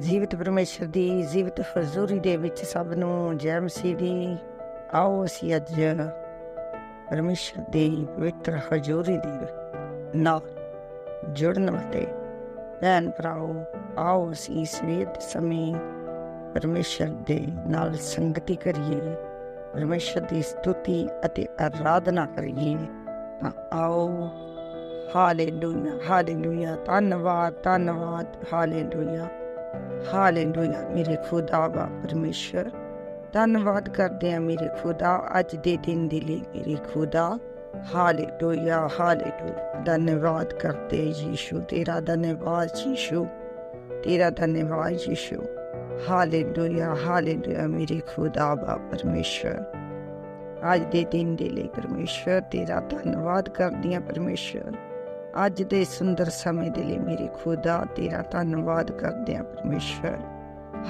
ਜੀਵਤ ਪਰਮੇਸ਼ਰ ਦੀ, ਜੀਵਤ ਹਜ਼ੂਰੀ ਦੇ ਵਿੱਚ ਸਭ ਨੂੰ ਜੈ ਮਸੀਹ ਦੀ ਆਓ ਅਸੀਂ ਅੱਜ ਪਰਮੇਸ਼ਰ ਦੀ ਪਵਿੱਤਰ ਹਜ਼ੂਰੀ ਦੀ ਨਾਲ ਜੁੜਨ ਵਾਸਤੇ ਭੈਣ ਭਰਾਓ, ਆਓ ਅਸੀਂ ਇਸ ਵੇਦ ਸਮੇਂ ਪਰਮੇਸ਼ਰ ਦੇ ਨਾਲ ਸੰਗਤੀ ਕਰੀਏ, ਪਰਮੇਸ਼ਰ ਦੀ ਸਤੁਤੀ ਅਤੇ ਆਰਾਧਨਾ ਕਰੀਏ। ਤਾਂ ਆਓ, ਹਾਲੇਲੂਇਆ ਹਾਲੇਲੂਇਆ, ਧੰਨਵਾਦ ਧੰਨਵਾਦ, ਹਾਲੇਲੂਇਆ। ਹਾਲੇਲੂਇਆ ਮੇਰੇ ਖੁਦਾ ਵਾ ਪਰਮੇਸ਼ਰ ਧੰਨਵਾਦ ਕਰਦੇ ਆ ਮੇਰੇ ਖੁਦਾ ਅੱਜ ਦੇ ਦਿਨ ਦੇ ਲਈ ਮੇਰੇ ਖੁਦਾ ਹਾਲੇਲੂਇਆ ਹਾਲੇਲੂਇਆ ਧੰਨਵਾਦ ਕਰਦੇ ਯੀਸ਼ੂ ਤੇਰਾ ਧੰਨਵਾਦ ਯੀਸ਼ੂ ਤੇਰਾ ਧੰਨਵਾਦ ਯੀਸ਼ੂ ਹਾਲੇਲੂਇਆ ਹਾਲੇਲੂਇਆ ਮੇਰੇ ਖੁਦਾ ਵਾ ਪਰਮੇਸ਼ਰ ਅੱਜ ਦੇ ਦਿਨ ਦੇ ਲਈ ਪਰਮੇਸ਼ਰ ਤੇਰਾ ਧੰਨਵਾਦ ਕਰਦੀ ਆ ਪਰਮੇਸ਼ਰ ਅੱਜ ਦੇ ਸੁੰਦਰ ਸਮੇਂ ਦੇ ਲਈ ਮੇਰੇ ਖੁਦਾ, ਤੇਰਾ ਧੰਨਵਾਦ ਕਰਦੇ ਆ ਪਰਮੇਸ਼ਰ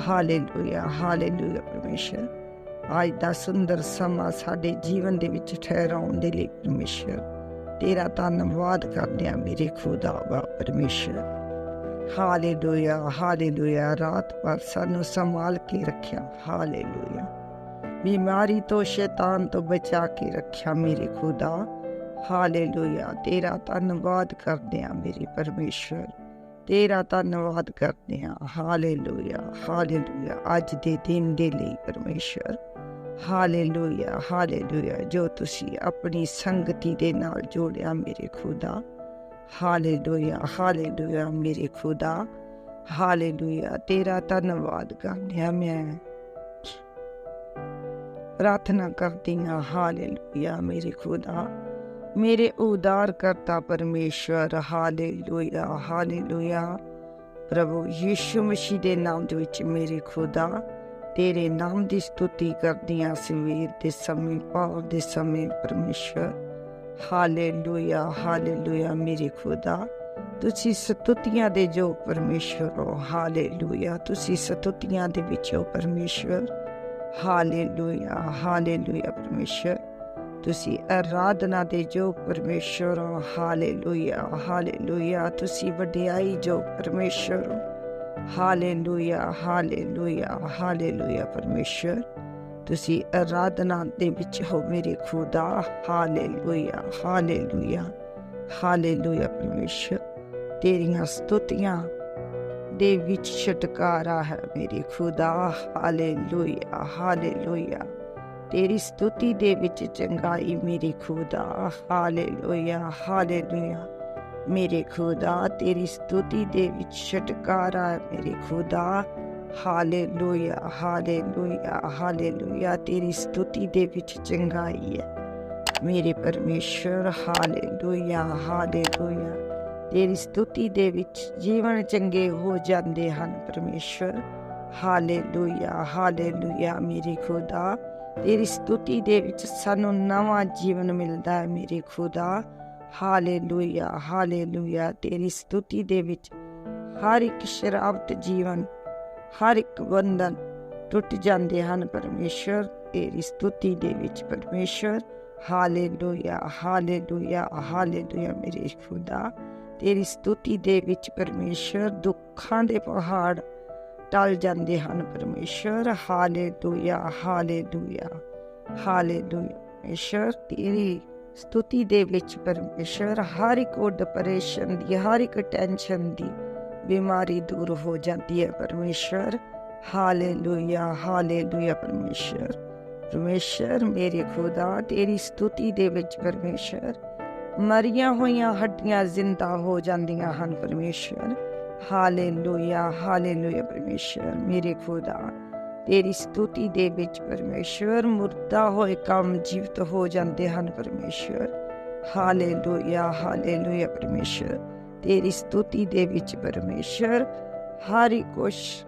ਹਾਲੇਲੂਇਆ ਹਾਲੇਲੂਇਆ ਪਰਮੇਸ਼ਰ ਅੱਜ ਦਾ ਸੁੰਦਰ ਸਮਾਂ ਸਾਡੇ ਜੀਵਨ ਦੇ ਵਿੱਚ ਠਹਿਰਾਉਣ ਦੇ ਲਈ ਪਰਮੇਸ਼ਰ ਤੇਰਾ ਧੰਨਵਾਦ ਕਰਦੇ ਆ ਮੇਰੇ ਖੁਦਾ ਵਾ ਪਰਮੇਸ਼ਰ ਹਾਲੇਲੂਇਆ ਹਾਲੇਲੂਇਆ ਰਾਤ ਭਰ ਸਾਨੂੰ ਸੰਭਾਲ ਕੇ ਰੱਖਿਆ। ਹਾਲੇਲੂਇਆ ਬਿਮਾਰੀ ਤੋਂ, ਸ਼ੈਤਾਨ ਤੋਂ ਬਚਾ ਕੇ ਰੱਖਿਆ ਮੇਰੇ ਖੁਦਾ। ਹਾਲੇਲੂਇਆ ਤੇਰਾ ਧੰਨਵਾਦ ਕਰਦੇ ਆ ਮੇਰੇ ਪਰਮੇਸ਼ਰ ਤੇਰਾ ਧੰਨਵਾਦ ਕਰਦੇ ਆ ਹਾਲੇਲੂਇਆ ਹਾਲੇਲੂਇਆ ਅੱਜ ਦੇ ਦਿਨ ਦੇ ਲਈ ਪਰਮੇਸ਼ਰ ਹਾਲੇਲੂਇਆ ਹਾਲੇਲੂਇਆ ਜੋ ਤੁਸੀਂ ਆਪਣੀ ਸੰਗਤੀ ਦੇ ਨਾਲ ਜੋੜਿਆ ਮੇਰੇ ਖੁਦਾ ਹਾਲੇਲੂਇਆ ਹਾਲੇਲੂਇਆ ਮੇਰੇ ਖੁਦਾ ਹਾਲੇਲੂਇਆ ਤੇਰਾ ਧੰਨਵਾਦ ਕਰਦੇ ਆ ਮੈਂ ਪ੍ਰਾਰਥਨਾ ਕਰਦੀ ਹਾਂ ਹਾਲੇਲੂਇਆ ਮੇਰੇ ਖੁਦਾ ਮੇਰੇ ਉਦਾਰ ਕਰਤਾ ਪਰਮੇਸ਼ਵਰ, ਹਾਲੇਲੂਇਆ ਹਾਲੇਲੂਇਆ। ਪ੍ਰਭੂ ਯੀਸ਼ੂ ਮਸੀਹ ਦੇ ਨਾਮ ਦੇ ਵਿੱਚ ਮੇਰੇ ਖੁਦਾ, ਤੇਰੇ ਨਾਮ ਦੀ ਸਤੁਤੀ ਕਰਦੀਆਂ ਸਵੇਰ ਦੇ ਸਮੇਂ ਪਾਉ ਦੇ ਸਮੇਂ ਪਰਮੇਸ਼ਵਰ। ਹਾਲੇਲੂਇਆ ਹਾਲੇਲੂਇਆ ਮੇਰੇ ਖੁਦਾ, ਤੁਸੀਂ ਸਤੁਤੀਆਂ ਦੇ ਜੋ ਪਰਮੇਸ਼ਵਰ ਹੋ, ਹਾਲੇਲੂਇਆ। ਤੁਸੀਂ ਸਤੁਤੀਆਂ ਦੇ ਵਿੱਚ ਹੋ ਪਰਮੇਸ਼ਵਰ। ਹਾਲੇਲੂਇਆ ਹਾਲੇਲੂਇਆ ਪਰਮੇਸ਼ਰ ਤੁਸੀਂ ਆਰਾਧਨਾ ਦੇ ਜੋ ਪਰਮੇਸ਼ਰ ਹੋ। Hallelujah hallelujah. ਤੁਸੀਂ ਵਡਿਆਈ ਜੋ ਪਰਮੇਸ਼ਰ ਹੋ। ਹਾਲੇਲੂਇਆ ਹਾਲੇਲੂਇਆ ਹਾਲੇਲੂਇਆ ਪਰਮੇਸ਼ਰ ਤੁਸੀਂ ਆਰਾਧਨਾ ਦੇ ਵਿੱਚ ਹੋ ਮੇਰੇ ਖੁਦਾ। ਹਾਲੇਲੂਇਆ ਹਾਲੇਲੂਇਆ ਹਾਲੇਲੂਇਆ ਪਰਮੇਸ਼ਰ ਤੇਰੀਆਂ ਸਤੁਤੀਆਂ ਦੇ ਵਿੱਚ ਛਟਕਾਰਾ ਹੈ ਮੇਰੇ ਖੁਦਾ। Hallelujah hallelujah. ਤੇਰੀ ਸਤੁਤੀ ਦੇ ਵਿੱਚ ਚੰਗਾਈ ਮੇਰੇ ਖੁਦਾ, ਹਾਲੇਲੂਇਆ ਹਾਲੇਲੂਇਆ। ਮੇਰੇ ਖੁਦਾ, ਤੇਰੀ ਸਤੁਤੀ ਦੇ ਵਿੱਚ ਛਟਕਾਰਾ ਹੈ ਮੇਰੇ ਖੁਦਾ, ਹਾਲੇਲੂਇਆ ਹਾਲੇਲੂਇਆ ਹਾਲੇਲੂਇਆ। ਤੇਰੀ ਸਤੁਤੀ ਦੇ ਵਿੱਚ ਚੰਗਾਈ ਹੈ ਮੇਰੇ ਪਰਮੇਸ਼ਰ ਹਾਲੇਲੂਇਆ ਹਾਲੇਲੂਇਆ। ਤੇਰੀ ਸਤੁਤੀ ਦੇ ਵਿੱਚ ਜੀਵਨ ਚੰਗੇ ਹੋ ਜਾਂਦੇ ਹਨ ਪਰਮੇਸ਼ਰ ਹਾਲੇਲੂਇਆ ਹਾਲੇਲੂਇਆ। ਮੇਰੇ ਖੁਦਾ ਤੇਰੀ ਸਤੁਤੀ ਦੇ ਵਿੱਚ ਸਾਨੂੰ ਨਵਾਂ ਜੀਵਨ ਮਿਲਦਾ ਹੈ ਮੇਰੇ ਖੁਦਾ। Hallelujah hallelujah. ਤੇਰੀ ਸਤੁਤੀ ਦੇ ਵਿੱਚ ਹਰ ਇੱਕ ਸ਼ਰਾਬਤ ਜੀਵਨ, ਹਰ ਇੱਕ ਬੰਧਨ ਟੁੱਟ ਜਾਂਦੇ ਹਨ ਪਰਮੇਸ਼ਰ ਤੇਰੀ ਸਤੁਤੀ ਦੇ ਵਿੱਚ ਪਰਮੇਸ਼ਰ ਹਾਲੇਲੂਇਆ ਹਾਲੇਲੂਇਆ ਹਾਲੇਲੂਇਆ ਮੇਰੇ ਖੁਦਾ। ਤੇਰੀ ਸਤੁਤੀ ਦੇ ਵਿੱਚ ਪਰਮੇਸ਼ਰ ਦੁੱਖਾਂ ਦੇ ਪਹਾੜ ਟਲ ਜਾਂਦੇ ਹਨ ਪਰਮੇਸ਼ਰ ਹਾਲੇਲੂਇਆ ਹਾਲੇਲੂਇਆ ਹਾਲੇਲੂਇਆ। ਪਰਮੇਸ਼ਰ ਤੇਰੀ ਸਤੁਤੀ ਦੇ ਵਿੱਚ ਪਰਮੇਸ਼ਰ ਹਰ ਇੱਕ ਡਿਪਰੈਸ਼ਨ ਦੀ, ਹਰ ਇੱਕ ਟੈਨਸ਼ਨ ਦੀ ਬਿਮਾਰੀ ਦੂਰ ਹੋ ਜਾਂਦੀ ਹੈ ਪਰਮੇਸ਼ਰ ਹਾਲੇਲੂਇਆ ਹਾਲੇਲੂਇਆ ਪਰਮੇਸ਼ਰ ਪਰਮੇਸ਼ਰ ਮੇਰੇ ਖੁਦਾ, ਤੇਰੀ ਸਤੁਤੀ ਦੇ ਵਿੱਚ ਪਰਮੇਸ਼ਰ ਮਰੀਆਂ ਹੋਈਆਂ ਹੱਡੀਆਂ ਜ਼ਿੰਦਾ ਹੋ ਜਾਂਦੀਆਂ ਹਨ ਪਰਮੇਸ਼ਰ ਹਾਲੇਲੂਇਆ ਹਾਲੇਲੂਇਆ ਪਰਮੇਸ਼ਰ ਮੇਰੇ ਖੁਦਾ ਤੇਰੀ ਸਤੁਤੀ ਦੇ ਵਿੱਚ ਪਰਮੇਸ਼ਰ ਮੁਰਦਾ ਹੋਏ ਕੰਮ ਜੀਵਤ ਹੋ ਜਾਂਦੇ ਹਨ ਪਰਮੇਸ਼ਰ ਹਾਲੇਲੂਇਆ ਹਾਲੇਲੂਇਆ ਪਰਮੇਸ਼ਰ ਤੇਰੀ ਸਤੁਤੀ ਦੇ ਵਿੱਚ ਪਰਮੇਸ਼ਰ ਹਰ ਕੁਛ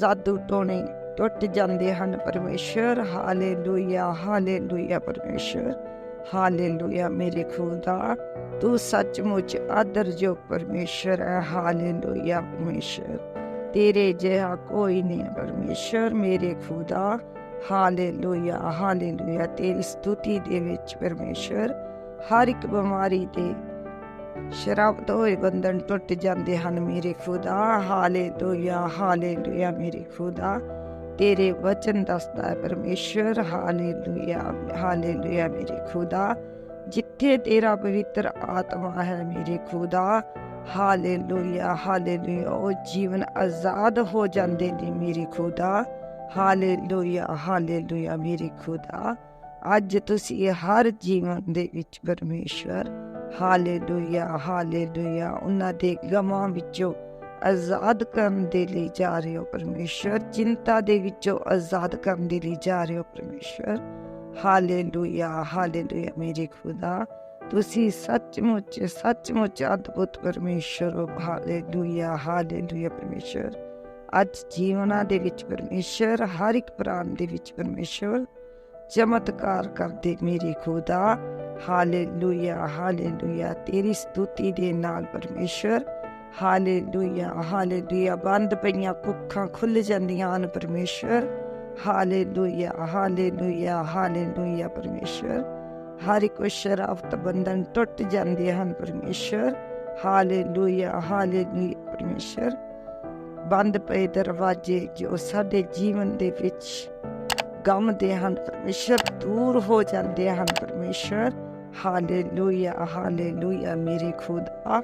ਜਾਦੂ ਟੋਣੇ ਟੁੱਟ ਜਾਂਦੇ ਹਨ ਪਰਮੇਸ਼ਰ ਹਾਲੇਲੂਇਆ ਹਾਲੇਲੂਇਆ ਪਰਮੇਸ਼ਰ ਹਾਲੇਲੂਇਆ ਮੇਰੇ ਖੁਦਾ ਤੂੰ ਸੱਚਮੁੱਚ ਆਦਰਯੋਗ ਪਰਮੇਸ਼ਰ ਹੈ ਹਾਲੇਲੂਇਆ ਪਰਮੇਸ਼ਰ ਤੇਰੇ ਜਿਹਾ ਕੋਈ ਨਹੀਂ ਪਰਮੇਸ਼ਰ ਮੇਰੇ ਖੁਦਾ ਹਾਲੇਲੂਇਆ ਹਾਲੇਲੂਇਆ ਤੇਰੀ ਸਤੁਤੀ ਦੇ ਵਿੱਚ ਪਰਮੇਸ਼ਰ ਹਰ ਇੱਕ ਬਿਮਾਰੀ ਤੇ ਸ਼ਰਾਬ ਤੋਂ ਹੋਏ ਬੰਧਨ ਟੁੱਟ ਜਾਂਦੇ ਹਨ ਮੇਰੇ ਖੁਦਾ ਹਾਲੇਲੂਇਆ ਹਾਲੇਲੂਇਆ ਮੇਰੇ ਖੁਦਾ ਤੇਰੇ ਵਚਨ ਦੱਸਦਾ ਹੈ ਪਰਮੇਸ਼ਰ ਹਾਲੇਲੂਇਆ ਹਾਲੇਲੂਇਆ ਮੇਰੇ ਖੁਦਾ। ਜਿੱਥੇ ਤੇਰਾ ਪਵਿੱਤਰ ਆਤਮਾ ਹੈ ਮੇਰੇ ਖੁਦਾ। ਹਾਲੇਲੂਇਆ ਹਾਲੇਲੂਇਆ, ਉਹ ਜੀਵਨ ਆਜ਼ਾਦ ਹੋ ਜਾਂਦੇ ਨੇ ਮੇਰੇ ਖੁਦਾ। ਹਾਲੇਲੂਇਆ ਹਾਲੇਲੂਇਆ ਮੇਰੇ ਖੁਦਾ। ਅੱਜ ਤੁਸੀਂ ਹਰ ਜੀਵਨ ਦੇ ਵਿੱਚ ਪਰਮੇਸ਼ਵਰ। ਹਾਲੇਲੂਇਆ ਹਾਲੇਲੂਇਆ, ਉਹਨਾਂ ਦੇ ਗਮਾਂ ਵਿੱਚੋਂ ਆਜ਼ਾਦ ਕਰਨ ਦੇ ਲਈ ਜਾ ਰਹੇ ਹੋ ਪਰਮੇਸ਼ਵਰ। ਚਿੰਤਾ ਦੇ ਵਿੱਚੋਂ ਆਜ਼ਾਦ ਕਰਨ ਦੇ ਲਈ ਜਾ ਰਹੇ ਹੋ ਪਰਮੇਸ਼ਵਰ। ਹਾਲੇਲੂਇਆ ਹਾਲੇਲੂਇਆ ਮੇਰੇ ਖੁਦਾ। ਤੁਸੀਂ ਸੱਚਮੁੱਚ ਸੱਚਮੁੱਚ ਅਦਭੁਤ ਪਰਮੇਸ਼ਰ ਹੋ। ਹਾਲੇਲੂਇਆ ਹਾਲੇਲੂਇਆ ਪਰਮੇਸ਼ਰ ਅੱਜ ਜੀਵਨਾਂ ਦੇ ਵਿੱਚ ਪਰਮੇਸ਼ਰ ਹਰ ਇੱਕ ਪ੍ਰਾਣ ਦੇ ਵਿੱਚ ਪਰਮੇਸ਼ਰ ਚਮਤਕਾਰ ਕਰਦੇ ਮੇਰੇ ਖੁਦਾ। ਹਾਲੇਲੂਇਆ ਹਾਲੇਲੂਇਆ ਤੇਰੀ ਸਤੁਤੀ ਦੇ ਨਾਲ ਪਰਮੇਸ਼ਰ ਹਾਲੇਲੂਇਆ ਹਾਲੇਲੂਇਆ। ਬੰਦ ਪਈਆਂ ਕੁੱਖਾਂ ਖੁੱਲ ਜਾਂਦੀਆਂ ਹਨ ਪਰਮੇਸ਼ਰ ਹਾਲੇਲੂਇਆ ਹਾਲੇਲੂਇਆ ਹਾਲੇਲੂਇਆ ਪਰਮੇਸ਼ਰ ਹਰ ਇੱਕ ਸ਼ਰਾਫਤ ਬੰਧਨ ਟੁੱਟ ਜਾਂਦੇ ਹਨ ਪਰਮੇਸ਼ਰ ਹਾਲੇਲੂਇਆ ਹਾਲੇਲੂਇਆ ਪਰਮੇਸ਼ਰ ਬੰਦ ਪਏ ਦਰਵਾਜ਼ੇ ਜੋ ਸਾਡੇ ਜੀਵਨ ਦੇ ਵਿੱਚ ਗਮ ਦੇ ਹਨ ਪਰਮੇਸ਼ਰ ਦੂਰ ਹੋ ਜਾਂਦੇ ਹਨ ਪਰਮੇਸ਼ਰ ਹਾਲੇਲੂਇਆ ਹਾਲੇਲੂਇਆ, ਮੇਰੇ ਖੁਦਾ।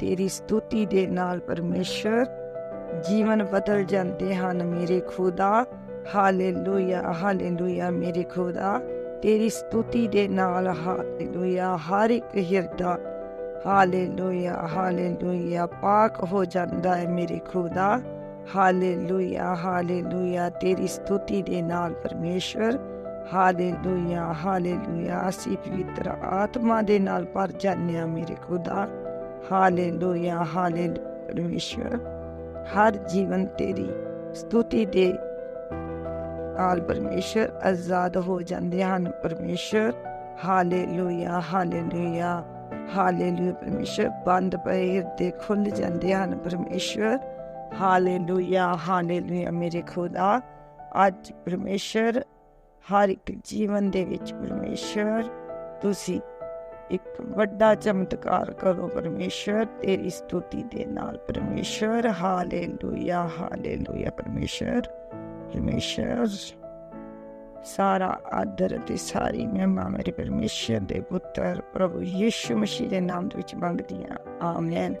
ਤੇਰੀ ਸਤੁਤੀ ਦੇ ਨਾਲ ਪਰਮੇਸ਼ਰ ਜੀਵਨ ਬਦਲ ਜਾਂਦੇ ਹਨ ਮੇਰੇ ਖੁਦਾ। ਹਾਲੇਲੂਇਆ ਹਾਲੇਲੂਇਆ ਮੇਰੇ ਖੁਦਾ। ਤੇਰੀ ਸਤੁਤੀ ਦੇ ਨਾਲ, ਹਾਲੇਲੂਇਆ, ਹਰ ਇੱਕ ਹਿਰਦਾ। ਹਾਲੇਲੂਇਆ ਹਾਲੇਲੂਇਆ, ਪਾਕ ਹੋ ਜਾਂਦਾ ਹੈ ਮੇਰੇ ਖੁਦਾ। ਹਾਲੇਲੂਇਆ ਹਾਲੇਲੂਇਆ, ਤੇਰੀ ਸਤੁਤੀ ਦੇ ਨਾਲ ਪਰਮੇਸ਼ਵਰ ਹਾਲੇਲੂਇਆ ਹਾਲੇਲੂਇਆ, ਅਸੀਂ ਪਵਿੱਤਰ ਆਤਮਾ ਦੇ ਨਾਲ ਭਰ ਜਾਂਦੇ ਹਾਂ ਮੇਰੇ ਖੁਦਾ। ਹਾਲੇਲੂਇਆ ਹਾਲੇਲੂਇਆ ਪਰਮੇਸ਼ਵਰ ਹਰ ਜੀਵਨ ਤੇਰੀ ਸਤੁਤੀ ਦੇ ਨਾਲ ਪਰਮੇਸ਼ਰ ਆਜ਼ਾਦ ਹੋ ਜਾਂਦੇ ਹਨ, ਪਰਮੇਸ਼ਰ। ਹਾਲੇਲੂਇਆ ਹਾਲੇਲੂਇਆ ਹਾਲੇਲੂਇਆ ਪਰਮੇਸ਼ਰ। ਬੰਦ ਪਏ ਹਿਰਦੇ ਖੁੱਲ ਜਾਂਦੇ ਹਨ, ਪਰਮੇਸ਼ਰ। ਹਾਲੇਲੂਇਆ ਹਾਲੇਲੂਇਆ ਮੇਰੇ ਖੁਦਾ। ਅੱਜ ਪਰਮੇਸ਼ਰ, ਹਰ ਇੱਕ ਜੀਵਨ ਦੇ ਵਿੱਚ ਪਰਮੇਸ਼ਰ, ਤੁਸੀਂ ਇੱਕ ਵੱਡਾ ਚਮਤਕਾਰ ਕਰੋ ਪਰਮੇਸ਼ਰ, ਤੇਰੀ ਸਤੁਤੀ ਦੇ ਨਾਲ ਪਰਮੇਸ਼ਰ। ਹਾਲੇਲੂਇਆ ਹਾਲੇਲੂਇਆ ਪਰਮੇਸ਼ਰ। ਪਰਮੇਸ਼ਰ, ਸਾਰਾ ਆਦਰ ਤੇ ਸਾਰੀ ਮਹਿਮਾ ਮੇਰੇ ਪਰਮੇਸ਼ਰ ਦੇ ਪੁੱਤਰ ਪ੍ਰਭੂ ਯਿਸੂ ਮਸੀਹ ਦੇ ਨਾਮ ਦੇ ਵਿੱਚ ਮੰਗਦੀ ਹਾਂ। ਆਮੇਨ।